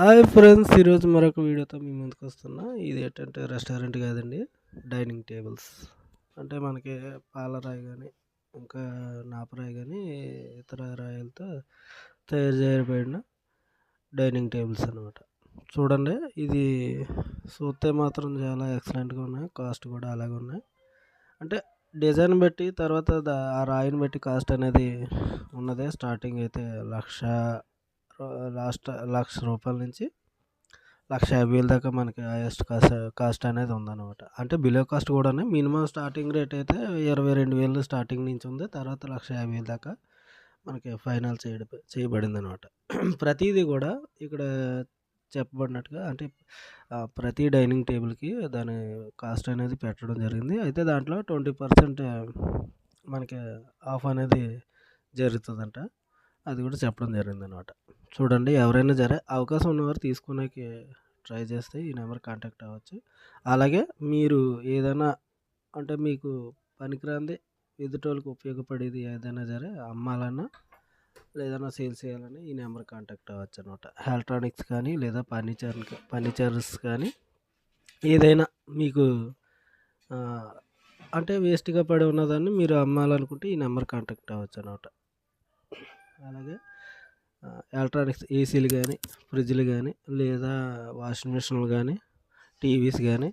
Hi friends ఈరోజు మరొక వీడియోతో మీ ముందుకు వస్తున్నా. ఇది ఏంటంటే రెస్టారెంట్ కాదండి డైనింగ్ టేబుల్స్. అంటే మనకి పాలరాయి కానీ ఇంకా నాపరాయి కానీ ఇతర రాయలతో తయారు చేయబడిన డైనింగ్ టేబుల్స్ అనమాట చూడండి ఇది చూస్తే మాత్రం చాలా ఎక్సలెంట్గా ఉన్నాయి కాస్ట్ కూడా అలాగే ఉన్నాయి. అంటే డిజైన్ బట్టి తర్వాత ఆ రాయిని బట్టి కాస్ట్ అనేది ఉన్నదే. స్టార్టింగ్ అయితే లక్ష లాస్ట్ లక్ష రూపాయల నుంచి లక్ష యాభై వేల దాకా మనకి హైయెస్ట్ కాస్ట్ కాస్ట్ అనేది ఉందన్నమాట. అంటే బిలో కాస్ట్ కూడానే మినిమం స్టార్టింగ్ రేట్ అయితే ఇరవై రెండు వేలు స్టార్టింగ్ నుంచి ఉంది. తర్వాత లక్ష యాభై వేల దాకా మనకి ఫైనల్ చేయడం చేయబడింది అనమాట ప్రతిదీ కూడా ఇక్కడ చెప్పబడినట్టుగా అంటే ప్రతి డైనింగ్ టేబుల్కి దాని కాస్ట్ అనేది పెట్టడం జరిగింది. అయితే దాంట్లో ట్వంటీ పర్సెంట్ మనకి ఆఫ్ అనేది జరుగుతుందంట. అది కూడా చెప్పడం జరిగింది అనమాట చూడండి ఎవరైనా సరే అవకాశం ఉన్నవారు తీసుకునేకి ట్రై చేస్తే ఈ నెంబర్ కాంటాక్ట్ అవ్వచ్చు. అలాగే మీరు ఏదైనా అంటే మీకు పనికిరాంది ఎదుటోళ్ళకి ఉపయోగపడేది ఏదైనా సరే అమ్మాలన్నా లేదన్నా సేల్ చేయాలని ఈ నెంబర్ కాంటాక్ట్ అవ్వచ్చు అనమాట ఎలక్ట్రానిక్స్ కానీ లేదా ఫర్నిచర్ ఫర్నిచర్స్ కానీ ఏదైనా మీకు అంటే వేస్ట్గా పడి ఉన్నదాన్ని మీరు అమ్మాలనుకుంటే ఈ నెంబర్ కాంటాక్ట్ అవ్వచ్చు అనమాట అలాగే ఎలక్ట్రానిక్స్ ఏసీలు కానీ ఫ్రిడ్జ్లు కానీ లేదా వాషింగ్ మిషన్లు కానీ టీవీస్ కానీ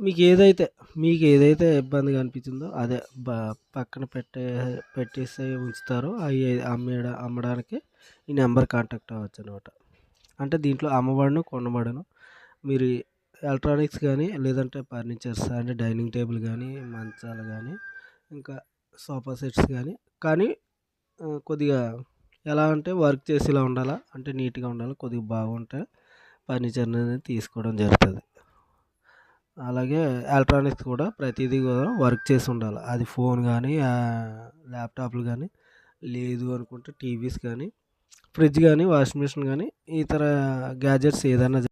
మీకు ఏదైతే మీకు ఏదైతే ఇబ్బందిగా అనిపించిందో అదే బ పక్కన పెట్టే పెట్టేసి ఉంచుతారో అవి అమ్మేడ అమ్మడానికి ఈ నెంబర్ కాంటాక్ట్ అవ్వచ్చు అనమాట. అంటే దీంట్లో అమ్మబడును కొనబడను. మీరు ఎలక్ట్రానిక్స్ కానీ లేదంటే ఫర్నిచర్స్ అంటే డైనింగ్ టేబుల్ కానీ మంచాలు కానీ ఇంకా సోఫా సెట్స్ కానీ కానీ కొద్దిగా ఎలా అంటే వర్క్ చేసేలా ఉండాలా అంటే నీట్గా ఉండాలి కొద్దిగా బాగుంటే ఫర్నిచర్ అనేది తీసుకోవడం జరుగుతుంది. అలాగే ఎలక్ట్రానిక్స్ కూడా ప్రతిదీ కూడా వర్క్ చేసి ఉండాలి. అది ఫోన్ కానీ ల్యాప్టాప్లు కానీ లేదు అనుకుంటే టీవీస్ కానీ ఫ్రిడ్జ్ కానీ వాషింగ్ మిషన్ కానీ ఇతర గ్యాజెట్స్ ఏదైనా